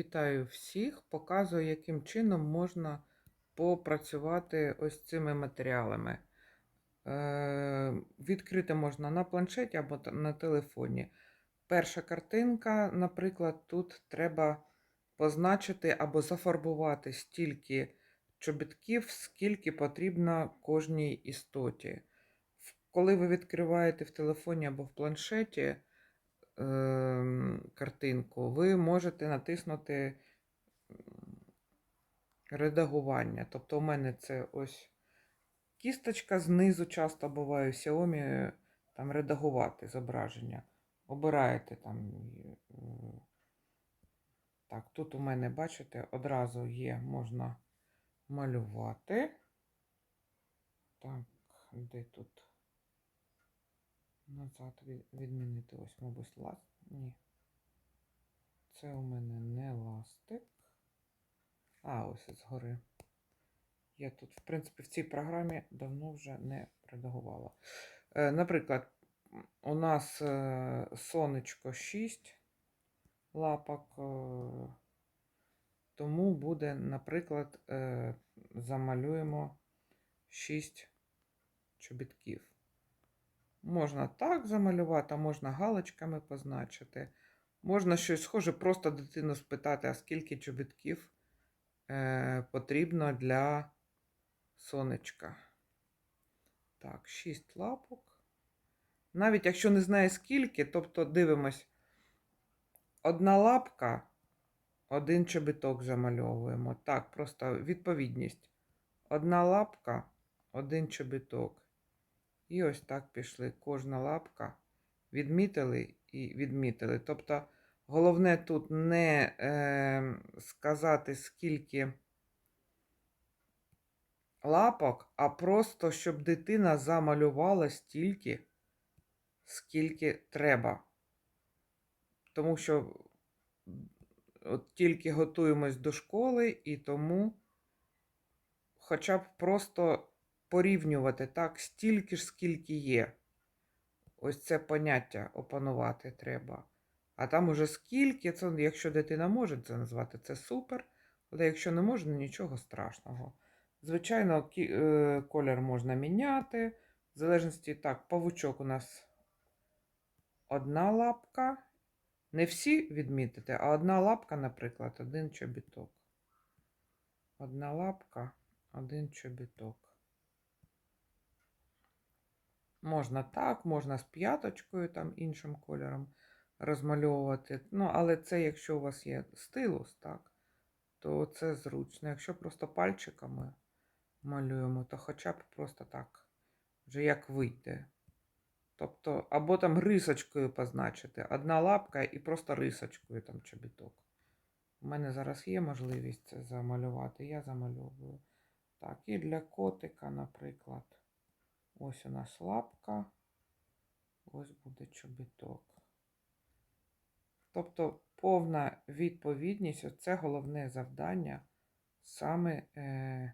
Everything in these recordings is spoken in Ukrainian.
Вітаю всіх! Показую, яким чином можна попрацювати ось цими матеріалами. Е, Відкрити можна на планшеті або на телефоні. Перша картинка, наприклад, тут треба позначити або зафарбувати стільки чобітків, скільки потрібно кожній істоті. Коли ви відкриваєте в телефоні або в планшеті, картинку, ви можете натиснути редагування. Тобто у мене це ось кісточка знизу часто буває в Xiaomi там редагувати зображення. Обираєте там. е, Так, тут у мене, бачите, одразу є, можна малювати. Так, де тут? Назад відмінити ось, мабуть, ласт. Ні. Це у мене не ластик. А, ось згори. Я тут, в принципі, в цій програмі давно вже не редагувала. Е, наприклад, у нас е, сонечко 6 лапок, е, тому буде, наприклад, замалюємо 6 чобітків. Можна так замалювати, а можна галочками позначити. Можна щось схоже, просто дитину спитати, а скільки чобітків е, потрібно для сонечка. Так, 6 лапок. Навіть якщо не знає скільки, тобто дивимось, одна лапка, один чобіток замальовуємо. Так, просто відповідність. Одна лапка, один чобіток. І ось так пішли. Кожна лапка відмітили і відмітили. Тобто, головне тут не е, сказати, скільки лапок, а просто, щоб дитина замалювала стільки, скільки треба. Тому що от тільки готуємось до школи, і тому хоча б просто порівнювати так, стільки ж, скільки є. Ось це поняття опанувати треба. А там уже скільки, це, якщо дитина може це назвати, це супер. Але якщо не може, ну, нічого страшного. Звичайно, е, колір можна міняти. В залежності, так, павучок у нас одна лапка. Не всі відмітити, а одна лапка, наприклад, один чобіток. Одна лапка, один чобіток. Можна так, можна з п'яточкою, там іншим кольором розмальовувати. Ну, але це якщо у вас є стилус, так, то це зручно. Якщо просто пальчиками малюємо, то хоча б просто так, вже як вийде. Тобто, або там рисочкою позначити. Одна лапка і просто рисочкою там чобіток. У мене зараз є можливість це замалювати, я замальовую. Так, і для котика, наприклад. Ось у нас лапка, ось буде чобіток. Тобто повна відповідність це головне завдання саме е,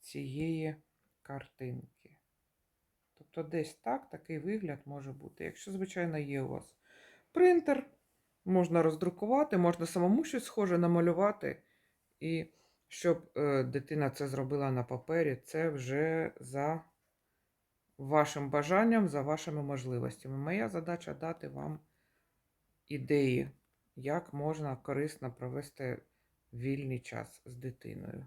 цієї картинки. Тобто десь так такий вигляд може бути. Якщо, звичайно, є у вас принтер, можна роздрукувати, можна самому щось схоже намалювати. І щоб е, дитина це зробила на папері, це вже за вашим бажанням, за вашими можливостями. Моя задача дати вам ідеї, як можна корисно провести вільний час з дитиною.